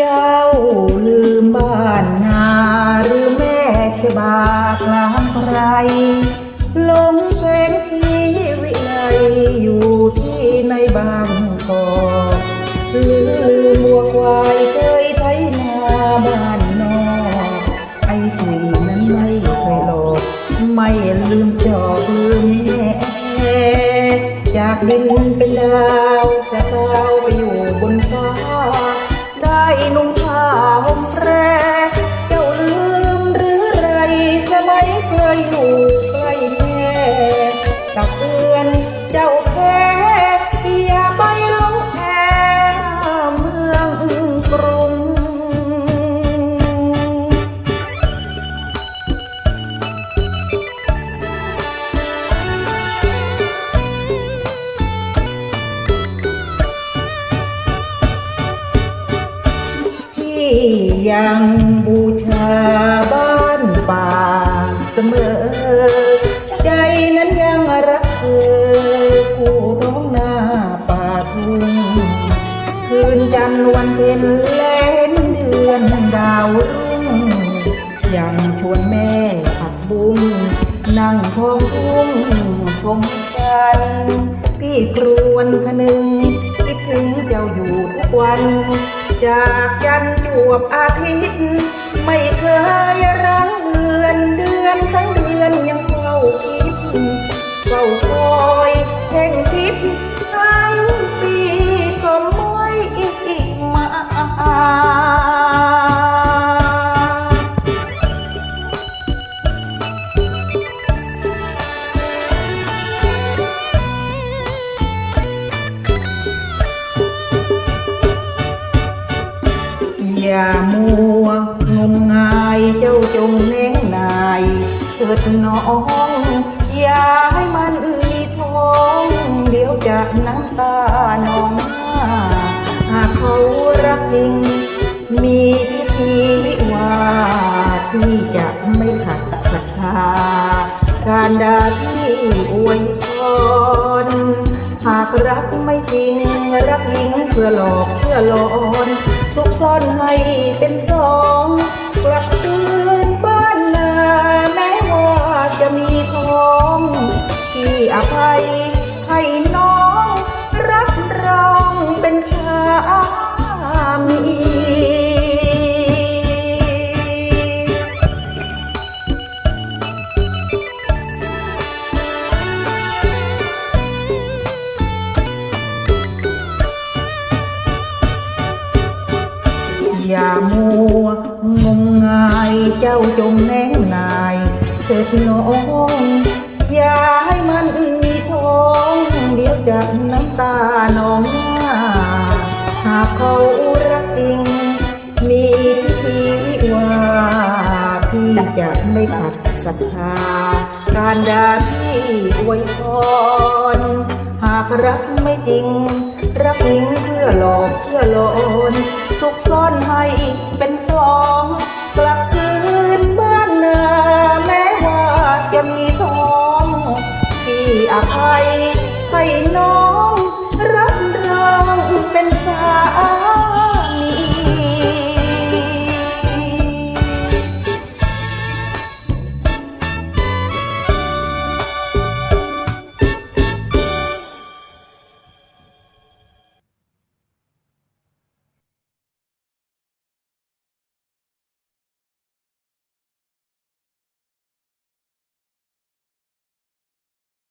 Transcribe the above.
จ้าลืมบ้านนาหรือแม่ชบากลางไรลงแสงสีวิไลอยู่ที่ในบางกอกลืมลืมวัวควายเคยไถนาบ้านนอกไอ้ถุยนั้นไม่เคยหลอกไม่ลืมจอกลืมแม่จากดินเป็นดาวสะเตาไปอยู่บน นุ่งผ้า ยังบูชาบ้านป่าเสมอ ใจนั้นยังรักเธอคู่ท้องนาป่าทุ่งคืนจันทร์วันเพ็ญแลนเดือนดาวรุ่งยังชวนแม่ผักบุ้งนั่งท้องทุ่งชมกันพี่ครวนพนึงคิดถึงเจ้าอยู่ทุกวัน จากจันทร์ วบอาทิตย์ ไม่เคยรัง อย่ามัวงมงายเจ้าจงเน่งนายเถิดน้องอย่าให้มันมีท้องเดี๋ยวจะน้ำตาหนองหน้าหากเขารักจริง มีพิธีวิวาที่จะไม่ขัดศรัทธาการดาที่อวย หากรักไม่จริง รักหญิงเพื่อหลอกเพื่อหลอนซุกซ่อนให้เป็นสองก อย่ามัวงมงายเจ้าจงแน่งนายเถิดน้องอย่าให้มันมีท้อง เดี๋ยวจะน้ำตาหนองหน้าหากเขารักจริง มีพิธีวิวาห์ที่จะไม่ขัดศรัทธาการดาที่อวยพรากรักไม่จริง รักหญิงเพื่อหลอกเพื่อหลอนซุกซ่อนให้เป็นสอง